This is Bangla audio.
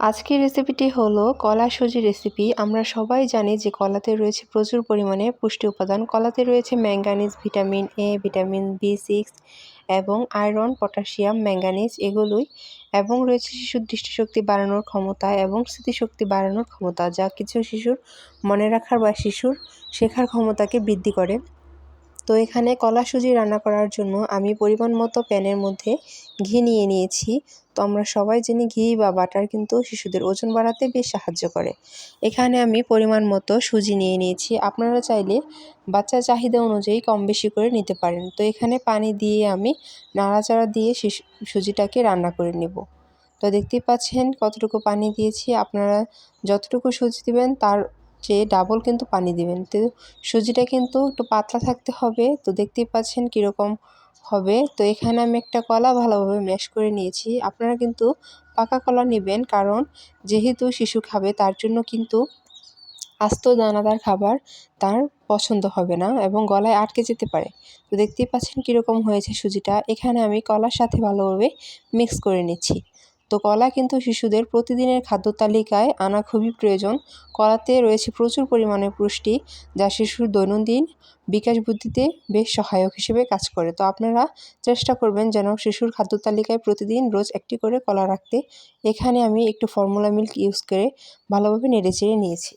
আজকের রেসিপিটি হলো কলা সুজি রেসিপি আমরা সবাই জানি যে কলাতে রয়েছে প্রচুর পরিমাণে পুষ্টি উপাদান। কলাতে রয়েছে manganese vitamin A vitamin B six এবং আয়রন পটাশিয়াম ম্যাঙ্গানিজ এগুলোই এবং রয়েছে শিশুর দৃষ্টিশক্তি বাড়ানোর ক্ষমতা এবং স্মৃতিশক্তি বাড়ানোর ক্ষমতা। যা কিছু শিশুর মনে রাখার বা শিশুর শেখার ক্ষমতাকে বৃদ্ধি করে। তো এখানে কলা সুজি রান্না করার জন্য আমি পরিমাণ মতো প্যানের মধ্যে ঘি নিয়ে নিয়েছি। তো আমরা সবাই জানি ঘি বা বাটার কিন্তু শিশুদের ওজন বাড়াতে বেশ সাহায্য করে। এখানে আমি পরিমাণ মতো সুজি নিয়ে নিয়েছি। আপনারা চাইলে বাচ্চার চাহিদা অনুযায়ী কম বেশি করে নিতে পারেন। তো এখানে পানি দিয়ে আমি নাড়াচাড়া দিয়ে সুজিটাকে রান্না করে নেব। তো দেখতেই পাচ্ছেন কতটুকু পানি দিয়েছি। আপনারা যতটুকু সুজি দেবেন তার চেয়ে ডাবল কিন্তু পানি দিবেন। তো সুজিটা কিন্তু একটু পাতলা থাকতে হবে। তো দেখতেই পাচ্ছেন কীরকম হবে। তো এখানে আমি একটা কলা ভালোভাবে ম্যাশ করে নিয়েছি। আপনারা কিন্তু পাকা কলা নেবেন কারণ যেহেতু শিশু খাবে তার জন্য কিন্তু আস্ত দানাদার খাবার তার পছন্দ হবে না এবং গলায় আটকে যেতে পারে। তো দেখতেই পাচ্ছেন কীরকম হয়েছে সুজিটা। এখানে আমি কলার সাথে ভালোভাবে মিক্স করে নিচ্ছি। তো কলা কিন্তু শিশুদের প্রতিদিনের খাদ্য তালিকায় আনা খুবই প্রয়োজন। কলাতে রয়েছে প্রচুর পরিমাণে পুষ্টি যা শিশুর দৈনন্দিন বিকাশ বুদ্ধিতে বেশ সহায়ক হিসেবে কাজ করে। তো আপনারা চেষ্টা করবেন যেন শিশুর খাদ্য তালিকায় প্রতিদিন রোজ একটি করে কলা রাখতে। এখানে আমি একটু ফর্মুলা মিল্ক ইউজ করে ভালোভাবে নেড়ে চেড়ে নিয়েছি।